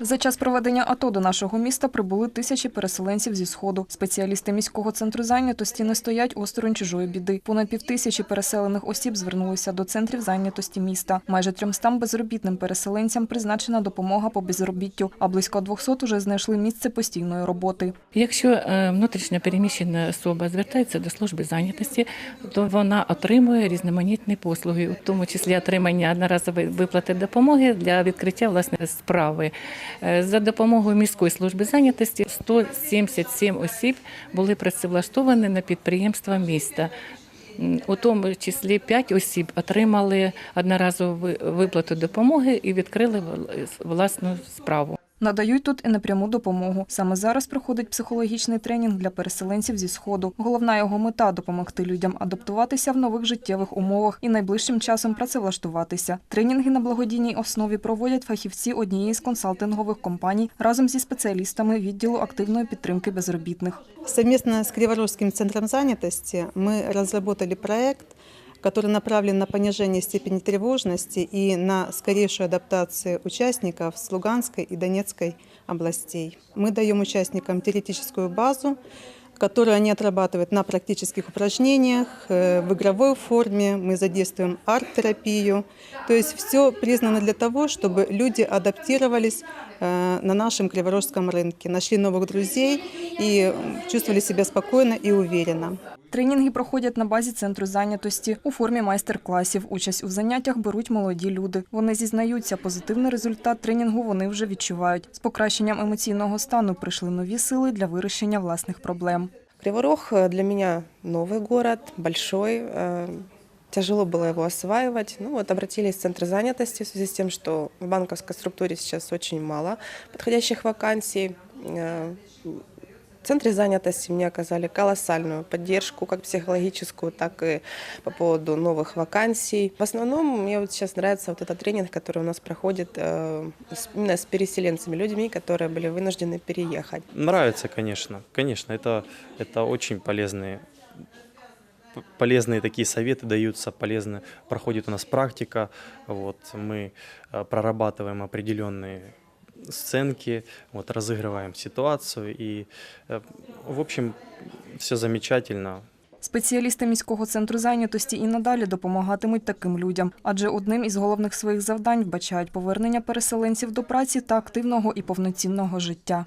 За час проведення АТО до нашого міста прибули тисячі переселенців зі сходу. Спеціалісти міського центру зайнятості не стоять осторонь чужої біди. Понад півтисячі переселених осіб звернулися до центрів зайнятості міста. Майже 300 безробітним переселенцям призначена допомога по безробіттю, а близько 200 уже знайшли місце постійної роботи. Якщо е, внутрішньо переміщена особа звертається до служби зайнятості, то вона отримує різноманітні послуги, у тому числі отримання одноразової виплати допомоги для відкриття власне справи. Е, За допомогою міської служби зайнятості 177 осіб були працевлаштовані на підприємства міста. У тому числі 5 осіб отримали одноразову виплату допомоги і відкрили вл- власну справу. Надають тут і непряму допомогу. Саме зараз проходить психологічний тренінг для переселенців зі сходу. Головна його мета допомогти людям адаптуватися в нових життєвих умовах і найближчим часом працевлаштуватися. Тренінги на благодійній основі проводять фахівці однієї з консалтингових компаній разом зі спеціалістами відділу активної підтримки безробітних. Совместно с Криворожским центром занятости мы разработали проект, который направлен на понижение степени тревожности и на скорейшую адаптацию участников с Луганской и Донецкой областей. Мы даем участникам теоретическую базу, которую они отрабатывают на практических упражнениях, э, в игровой форме. Мы задействуем арт-терапию. То есть все признано для того, чтобы люди адаптировались э, на нашем криворожском рынке, нашли новых друзей и чувствовали себя спокойно и уверенно. Тренінги проходять на базі центру зайнятості у формі майстер-класів. Участь у заняттях беруть молоді люди. Вони зізнаються, позитивний результат тренінгу вони вже відчувають. З покращенням емоційного стану прийшли нові сили для вирішення власних проблем. Криворог э, для меня новый город, большой. э, Тяжело было его осваивать. Ну вот обратились в Центр занятости в связи с тем, что в банковской структуре сейчас очень мало подходящих вакансий. В Центре занятости мне оказали колоссальную поддержку, как психологическую, так и по поводу новых вакансий. В основном мне вот сейчас нравится вот этот тренинг, который у нас проходит э, именно с переселенцами, людьми, которые были вынуждены переехать. Нравится, конечно. Конечно, это, это очень полезные полезные такие советы даются, полезно проходит у нас практика, вот мы э, прорабатываем определенные сценки, вот разыгрываем ситуацию и, э, в общем, все замечательно. Спеціалісти міського центру зайнятості і надалі допомагатимуть таким людям, адже одним із головних своїх завдань вбачають повернення переселенців до праці та активного і повноцінного життя.